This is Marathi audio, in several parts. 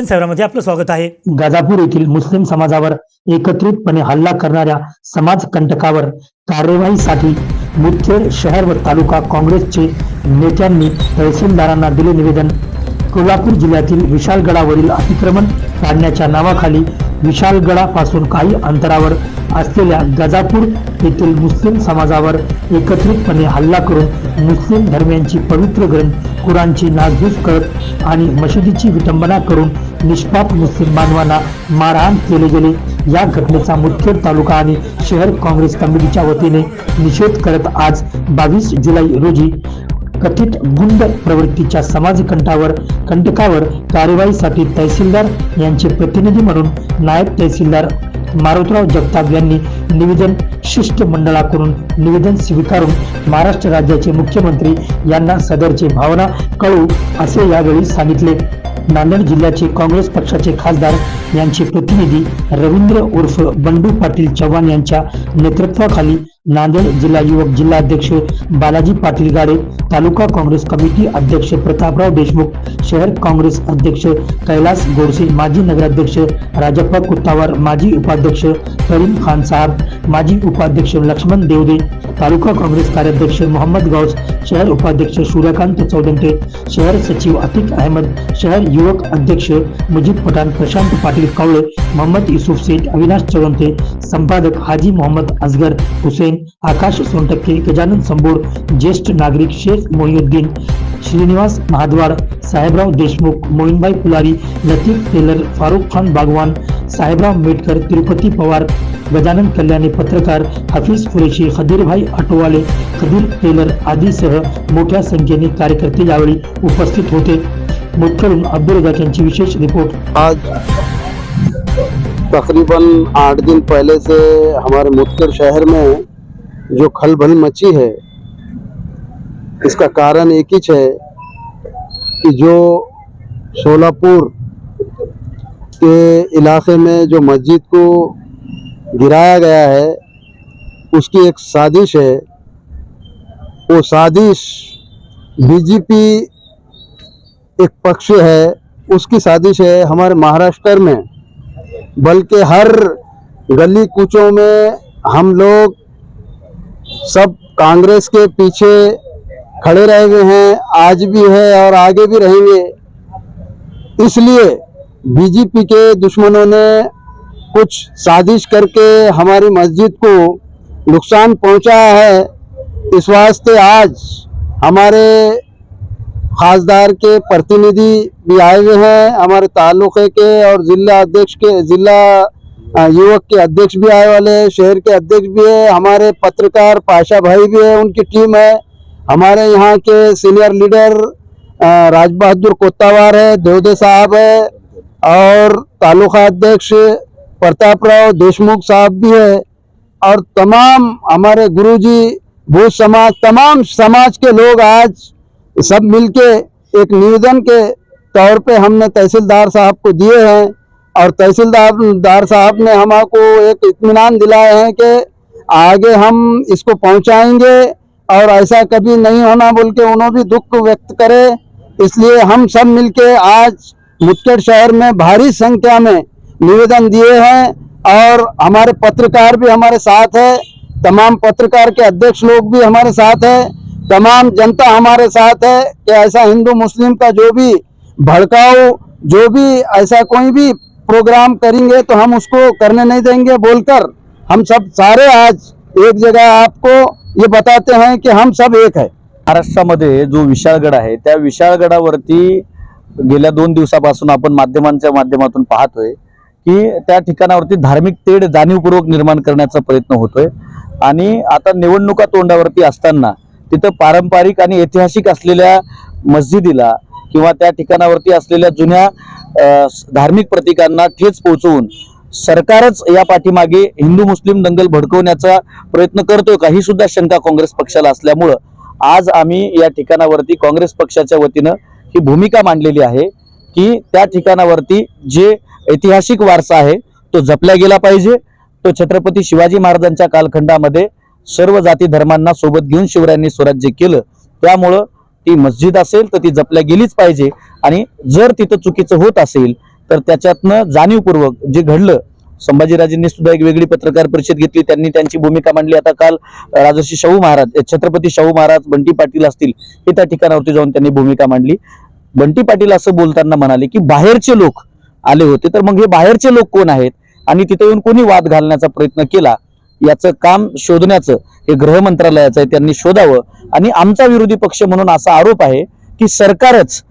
शिक्षण सेवामध्ये आपलं स्वागत आहे. गाजापूर येथील मुस्लिम समाजावर एकत्रितपणे हल्ला करणाऱ्या समाजकंटकावर कार्यवाहीसाठी मुदखेड शहर व तालुका काँग्रेसचे नेत्यांनी तहसीलदारांना दिले निवेदन. कोल्हापूर जिल्ह्यातील विशालगडावरील अतिक्रमण काढण्याच्या नावाखाली विशालगडापासून काही अंतरावर असलेल्या गजापूर येथील मुस्लिम समाजावर एकत्रितपणे हल्ला करून मुस्लिम धर्मियांची पवित्र ग्रंथ कुरांची नासधूस करत आणि मशिदीची विटंबना करून निष्पाप मुस्लिम बांधवांना मारहाण केले गेले. या घटनेचा मुदखेड तालुका आणि शहर काँग्रेस कमिटीच्या वतीने निषेध करत आज बावीस जुलै रोजी कथित गुंड प्रवृत्तीच्या समाजकंठावर कंटकावर कार्यवाहीसाठी तहसीलदार यांचे प्रतिनिधी म्हणून नायब तहसीलदार मारुतराव जगताप यांनी निवेदन शिष्टमंडळाकडून निवेदन स्वीकारून महाराष्ट्र राज्याचे मुख्यमंत्री यांना सदरचे भावना कळू असे यावेळी सांगितले. नांदेड जिल्ह्याचे काँग्रेस पक्षाचे खासदार यांचे प्रतिनिधी रवींद्र उर्फ बंडू पाटील चव्हाण यांच्या नेतृत्वाखाली नांदेड जिल्हा युवक जिल्हाध्यक्ष बालाजी पाटील गाडे तालुका काँग्रेस कमिटी अध्यक्ष प्रतापराव देशमुख शहर काँग्रेस अध्यक्ष कैलास गोडसे माजी नगराध्यक्ष राजप्पा कुत्तावर माजी उपाध्यक्ष करीम खान साहब माजी उपाध्यक्ष लक्ष्मण देवदे तालुका काँग्रेस कार्याध्यक्ष मोहम्मद गौस शहर उपाध्यक्ष सूर्यकांत चौदंटे शहर सचिव अतिक अहमद शहर युवक अध्यक्ष मुजीब पठाण प्रशांत पाटील कवळे मोहम्मद युसुफ शेख अविनाश चौरंते संपादक हाजी मोहम्मद असगर हुसेन आकाश सोनटक्के गजानन संबोर ज्येष्ठ नागरिक शेख मोहिउद्दीन श्रीनिवास महाद्वार साहेबराव देशमुख मोहिनबाई पुलारी लतीफ टेलर फारुख खान बागवान साहेबराव मेटकर तिरुपती पवार गजानन कल्याणी पत्रकार हफीज कुरेशी खदीरभाई आटोवाले खदीर टेलर आदीसह मोठ्या संख्येने कार्यकर्ते यावेळी उपस्थित होते. मुख्यरून अब्दुल रजाक यांची विशेष रिपोर्ट. आज तकरीबन आठ दिन पहले से हमारे मुदकर शहर में जो खलबल मची है, इसका कारण एक ही है कि जो सोलापुर के इलाके में जो मस्जिद को गिराया गया है, उसकी एक साजिश है। वो साजिश बीजेपी एक पक्ष है, उसकी साजिश है हमारे महाराष्ट्र में। बल्कि हर गली कूचों में हम लोग सब कांग्रेस के पीछे खड़े रह गए हैं, आज भी है और आगे भी रहेंगे। इसलिए बीजेपी के दुश्मनों ने कुछ साजिश करके हमारी मस्जिद को नुकसान पहुँचाया है। इस वास्ते आज हमारे खासदार के प्रतिनिधि भी आए हुए हैं, हमारे तालुके के और जिला अध्यक्ष के, जिला युवक के अध्यक्ष भी आए वाले हैं, शहर के अध्यक्ष भी है, हमारे पत्रकार पाशा भाई भी है, उनकी टीम है। हमारे यहाँ के सीनियर लीडर राज बहादुर कोत्तावार है, देवदे साहब है, और तालुका अध्यक्ष प्रताप राव देशमुख साहब भी है। और तमाम हमारे गुरुजी, भूत समाज, तमाम समाज के लोग आज सब मिलके एक निवेदन के तौर पे हमने तहसीलदार साहब को दिए हैं और तहसीलदार, दार साहब ने हमको एक इतमान दिलाए हैं कि आगे हम इसको पहुंचाएँगे और ऐसा कभी नहीं होना बोल के उन्होंने भी दुख व्यक्त करे। इसलिए हम सब मिलके आज मुदखेड़ शहर में भारी संख्या में निवेदन दिए हैं और हमारे पत्रकार भी हमारे साथ है। तमाम पत्रकार के अध्यक्ष लोग भी हमारे साथ है। तमाम जनता हमारे साथ है कि ऐसा हिंदू मुस्लिम का जो भी भड़काऊ जो भी ऐसा कोई भी प्रोग्राम करेंगे तो हम उसको करने नहीं देंगे बोलकर हम सब सारे आज एक जगह आपको ये बताते हैं कि हम सब एक है। महाराष्ट्रामध्ये जो विशाळगड आहे त्या विशाळगडावरती गेल्या दोन दिवसापासून आपण माध्यमांच्या माध्यमातून पाहतोय की त्या ठिकाणावरती धार्मिक तेढ जाणीवपूर्वक निर्माण करण्याचा प्रयत्न होतोय. आणि आता निवडणुका तोंडावरती असताना तिथं पारंपरिक आणि ऐतिहासिक असलेल्या मस्जिदीला किंवा त्या ठिकाणावरती असलेल्या जुन्या धार्मिक प्रतीकांना ठेच पोहोचवून सरकारच या पाठीमागे हिंदू मुस्लिम दंगल भडकवण्याचा प्रयत्न करतोय का? ही सुद्धा शंका काँग्रेस पक्षाला असल्यामुळं आज आम्ही या ठिकाणावरती काँग्रेस पक्षाच्या वतीनं ही भूमिका मांडलेली आहे की त्या ठिकाणावरती जे ऐतिहासिक वारसा आहे तो जपला गेला पाहिजे. तो छत्रपती शिवाजी महाराजांच्या कालखंडामध्ये सर्व जाती धर्मांना सोबत घेऊन शिवरायांनी स्वराज्य केलं. त्यामुळं ती मस्जिद असेल तर ती जपल्या गेलीच पाहिजे. आणि जर तिथं चुकीचं होत असेल तर त्याच्यातनं जाणीवपूर्वक जे घडलं संभाजीराजेंनी सुद्धा एक वेगळी पत्रकार परिषद घेतली. त्यांनी त्यांची भूमिका मांडली. आता काल राजर्षी शाहू महाराज छत्रपती शाहू महाराज बंटी पाटील असतील हे त्या ठिकाणावरती जाऊन त्यांनी भूमिका मांडली. बंटी पाटील असं बोलताना म्हणाले की बाहेरचे लोक आले होते तर मग हे बाहेरचे लोक कोण आहेत? आणि तिथे येऊन कोणी वाद घालण्याचा प्रयत्न केला याचं काम शोधण्याचं हे गृह मंत्रालयाचं आहे त्यांनी शोधावं. आणि आमचा विरोधी पक्ष म्हणून असा आरोप आहे की सरकारच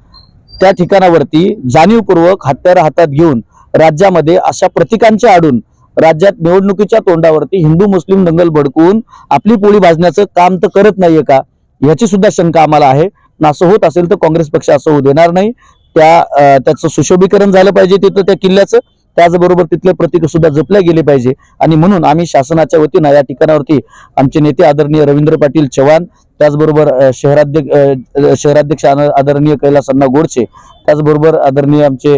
त्या ठिकाणावरती जाणीवपूर्वक हत्यार हातात घेऊन राज्यामध्ये अशा प्रतिकांच्या आडून राज्यात निवडणुकीच्या तोंडावरती हिंदू मुस्लिम दंगल भडकवून आपली पोळी भाजण्याचं काम तर करत नाहीये का? याची सुद्धा शंका आम्हाला आहे. असं होत असेल तर काँग्रेस पक्ष असं होऊ देणार नाही. त्या त्याचं सुशोभीकरण झालं पाहिजे तिथं त्या किल्ल्याचं. त्याचबरोबर तिथले प्रतीक सुद्धा जपले गेले पाहिजे. आणि म्हणून आम्ही शासनाच्या वतीनं या ठिकाणावरती आमचे नेते आदरणीय रवींद्र पाटील चव्हाण त्याचबरोबर शहराध्यक्ष शहराध्यक्ष आदरणीय कैलास अण्णा गोडसे त्याचबरोबर आदरणीय आमचे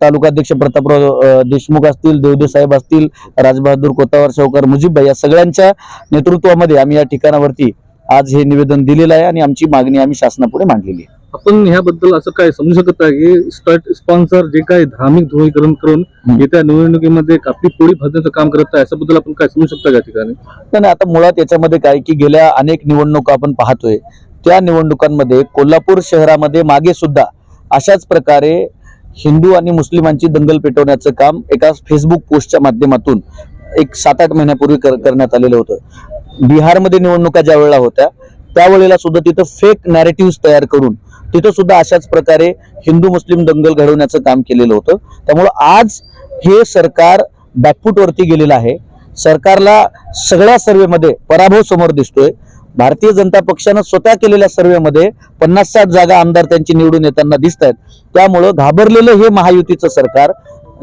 तालुकाध्यक्ष प्रतापराव देशमुख असतील देवदेव साहेब असतील राजबहादूर कोतावर सावकर मुजीबभाई या सगळ्यांच्या नेतृत्वामध्ये आम्ही या ठिकाणावरती आज हे निवेदन दिलेलं आहे आणि आमची मागणी आम्ही शासनापुढे मांडलेली आहे. आपण ह्याबद्दल असं काय समजू शकत आहे की स्टट स्पॉन्सर जे काही धार्मिक ध्रुवीकरण करून. येत्या निवडणुकीमध्ये आपली पोळी भाजण्याचं काम करत आहे याच्याबद्दल आपण काय समजू शकता या ठिकाणी? नाही आता मुळात याच्यामध्ये काय की गेल्या अनेक निवडणुका आपण पाहतोय. त्या निवडणुकांमध्ये कोल्हापूर शहरामध्ये मागे सुद्धा अशाच प्रकारे हिंदू आणि मुस्लिमांची दंगल पेटवण्याचं काम एका फेसबुक पोस्टच्या माध्यमातून एक सात आठ महिन्यापूर्वी कर- करण्यात आलेलं होतं. बिहारमध्ये निवडणुका ज्या वेळेला होत्या त्यावेळेला सुद्धा तिथं फेक नॅरेटिव्ह तयार करून तिथं सुद्धा अशाच प्रकारे हिंदू मुस्लिम दंगल घडवण्याचं काम केलेलं होतं. त्यामुळं आज हे सरकार बॅकफूटवरती गेलेलं आहे. सरकारला सगळ्या सर्वेमध्ये पराभव समोर दिसतोय. भारतीय जनता पक्षानं स्वतः केलेल्या सर्वेमध्ये पन्नास साठ जागा आमदार त्यांची निवडून येताना दिसत आहेत त्यामुळं घाबरलेलं हे महायुतीचं सरकार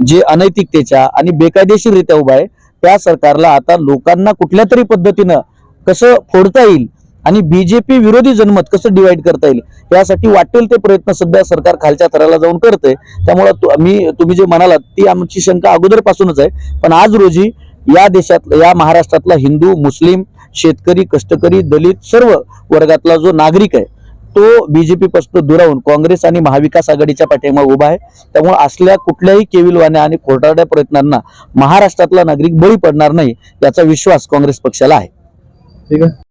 जे अनैतिकतेच्या आणि बेकायदेशीररित्या उभं आहे त्या सरकारला आता लोकांना कुठल्या तरी पद्धतीनं कसं फोडता येईल आणि बीजेपी विरोधी जनमत कसं डिवाइड करता येईल? यासाठी वाटेल ते प्रयत्न सध्या सरकार खालच्या थराला जाऊन करते त्यामुळं मी तुम्ही जे म्हणालात ती आमची शंका अगोदरपासूनच आहे. पण आज रोजी या देशात या महाराष्ट्रातला हिंदू मुस्लिम शेतकरी कष्टकरी दलित सर्व वर्गातला जो नागरिक आहे तो बीजेपी पासून दुरावून काँग्रेस आणि महाविकास आघाडीच्या पाठीमागे उभा आहे. त्यामुळे असल्या कुठल्याही केविलवाण्या आणि खोटारड्या प्रयत्नांना महाराष्ट्रातला नागरिक बळी पडणार नाही याचा विश्वास काँग्रेस पक्षाला आहे. ठीक आहे.